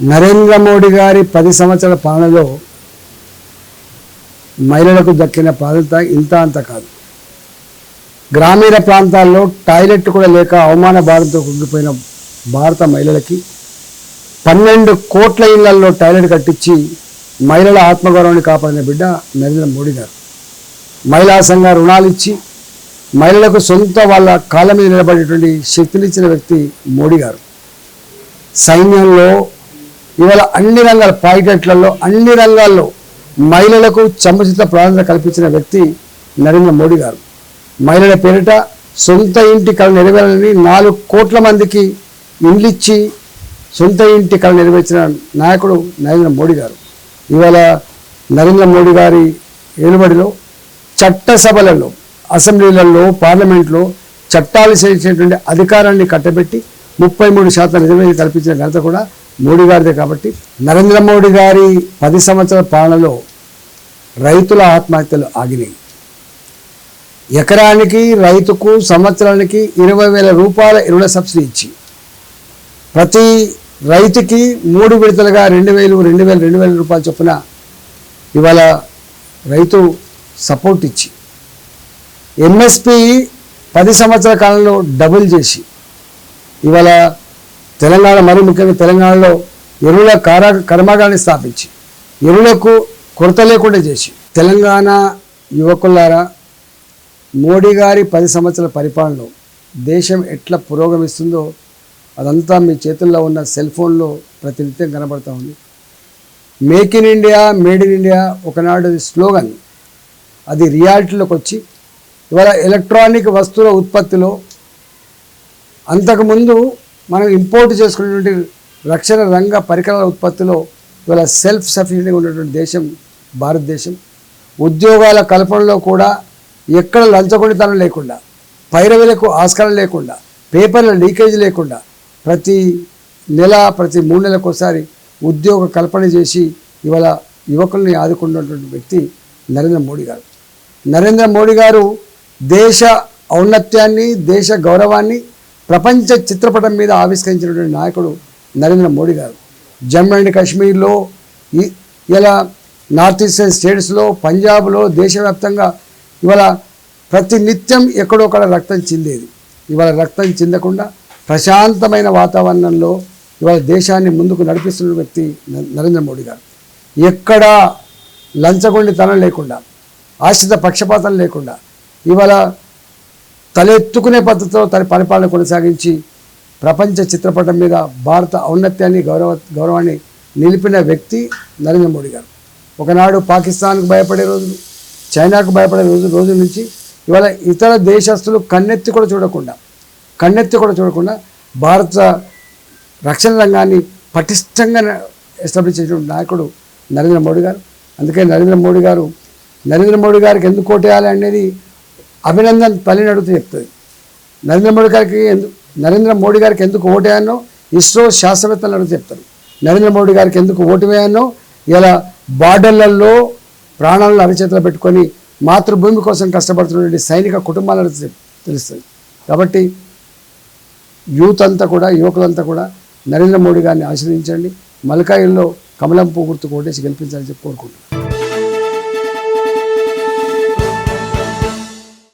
నరేంద్ర మోడీ గారి పది సంవత్సరాల పాలనలో మహిళలకు దక్కిన ప్రాధాన్యత ఇంత అంత కాదు. గ్రామీణ ప్రాంతాల్లో టాయిలెట్ కూడా లేక అవమాన భారంతో కుంగిపోయిన భారత మహిళలకి పన్నెండు కోట్ల ఇళ్ళలో టాయిలెట్ కట్టించి మహిళల ఆత్మగౌరవాన్ని కాపాడిన బిడ్డ నరేంద్ర మోడీ గారు. మహిళా సంఘ రుణాలు ఇచ్చి మహిళలకు సొంత వాళ్ళ కాళ్ళ మీద నిలబడేటువంటి శక్తినిచ్చిన వ్యక్తి మోడీ గారు. సైన్యంలో ఇవాళ అన్ని రంగాల పాయికెట్లలో అన్ని రంగాల్లో మహిళలకు చంపచిత ప్రాధాన్యత కల్పించిన వ్యక్తి నరేంద్ర మోడీ గారు. మహిళల పేరిట సొంత ఇంటి కళ నెరవేరాలని నాలుగు కోట్ల మందికి ఇండ్లిచ్చి సొంత ఇంటి కళ నెరవేర్చిన నాయకుడు నరేంద్ర మోడీ గారు. ఇవాళ నరేంద్ర మోడీ గారి ఏలుబడిలో చట్టసభలలో అసెంబ్లీలలో పార్లమెంట్లో చట్టాలు చేసేటువంటి అధికారాన్ని కట్టబెట్టి ముప్పై మూడు శాతం రిజర్వేషన్ కల్పించిన ఘనత కూడా మోడీ గారిదే కాబట్టి నరేంద్ర మోడీ గారి పది సంవత్సరాల పాలనలో రైతుల ఆత్మహత్యలు ఆగినాయి. ఎకరానికి రైతుకు సంవత్సరానికి ఇరవై వేల రూపాయల ఎరువుల సబ్సిడీ ఇచ్చి ప్రతి రైతుకి మూడు విడతలుగా రెండు వేలు రెండు వేలు రెండు వేల రూపాయలు చొప్పున ఇవాళ రైతు సపోర్ట్ ఇచ్చి ఎంఎస్పి పది సంవత్సరాల కాలంలో డబుల్ చేసి ఇవాళ తెలంగాణ మరి ముఖ్యంగా తెలంగాణలో ఎరువుల కారా కర్మాగారాన్ని స్థాపించి ఎరువులకు కొరత లేకుండా చేసి తెలంగాణ యువకులారా మోడీ గారి పది సంవత్సరాల పరిపాలనలో దేశం ఎట్లా పురోగమిస్తుందో అదంతా మీ చేతుల్లో ఉన్న సెల్ ఫోన్లో ప్రతినిత్యం కనబడతా ఉంది. Make in India made in India ఒకనాడు స్లోగన్. అది రియాలిటీలోకి వచ్చి ఇవాళ ఎలక్ట్రానిక్ వస్తువుల ఉత్పత్తిలో అంతకుముందు మనం ఇంపోర్ట్ చేసుకున్నటువంటి రక్షణ రంగ పరికరాల ఉత్పత్తిలో ఇవాళ సెల్ఫ్ సఫిషియెంట్గా ఉన్నటువంటి దేశం భారతదేశం. ఉద్యోగాల కల్పనలో కూడా ఎక్కడ లంచగొండితనం లేకుండా పైరవీలకు ఆస్కారం లేకుండా పేపర్ల లీకేజ్ లేకుండా ప్రతి నెల ప్రతి మూడు నెలలకు ఒకసారి ఉద్యోగ కల్పన చేసి ఇవాళ యువకుల్ని ఆదుకున్నటువంటి వ్యక్తి నరేంద్ర మోడీ గారు. నరేంద్ర మోడీ గారు దేశ ఔన్నత్యాన్ని దేశ గౌరవాన్ని ప్రపంచ చిత్రపటం మీద ఆవిష్కరించినటువంటి నాయకుడు నరేంద్ర మోడీ గారు. జమ్మూ అండ్ కాశ్మీర్లో ఇలా నార్త్ ఈస్టర్న్ స్టేట్స్లో పంజాబ్లో దేశవ్యాప్తంగా ఇవాళ ప్రతి నిత్యం ఎక్కడొక్కడ రక్తం చిందేది. ఇవాళ రక్తం చిందకుండా ప్రశాంతమైన వాతావరణంలో ఇవాళ దేశాన్ని ముందుకు నడిపిస్తున్న వ్యక్తి నరేంద్ర మోడీ గారు. ఎక్కడా లంచగొండితనం లేకుండా ఆశ్రిత పక్షపాతం లేకుండా ఇవాళ తలెత్తుకునే పద్ధతిలో తన పరిపాలన కొనసాగించి ప్రపంచ చిత్రపటం మీద భారత ఔన్నత్యాన్ని గౌరవ గౌరవాన్ని నిలిపిన వ్యక్తి నరేంద్ర మోడీ గారు. ఒకనాడు పాకిస్తాన్కు భయపడే రోజులు చైనాకు భయపడే రోజు రోజు నుంచి ఇవాళ ఇతర దేశస్తులు కన్నెత్తి కూడా చూడకుండా కన్నెత్తి కూడా చూడకుండా భారత రక్షణ రంగాన్ని పటిష్టంగా ఎస్టాబ్లిష్ చేసినటువంటి నాయకుడు నరేంద్ర మోడీ గారు. అందుకే నరేంద్ర మోడీ గారు నరేంద్ర మోడీ గారికి ఎందుకు కోటేయాలి అనేది అభినందన్ తల్లిని అడుగుతూ చెప్తుంది. నరేంద్ర మోడీ గారికి ఎందుకు నరేంద్ర మోడీ గారికి ఎందుకు ఓటేయానో ఇస్రో శాస్త్రవేత్తలు అడుగుతూ చెప్తారు. నరేంద్ర మోడీ గారికి ఎందుకు ఓటు వేయానో ఇలా బార్డర్లలో ప్రాణాలను అరచేతిలో పెట్టుకొని మాతృభూమి కోసం కష్టపడుతున్నటువంటి సైనిక కుటుంబాలను అడిగితే తెలుస్తుంది. కాబట్టి యూత్ అంతా కూడా యువకులంతా కూడా నరేంద్ర మోడీ గారిని ఆశ్రయించండి మల్కాయిల్లో కమలం పువ్వు గుర్తు కోటేసి గెలిపించాలని చెప్పి కోరుకుంటున్నాను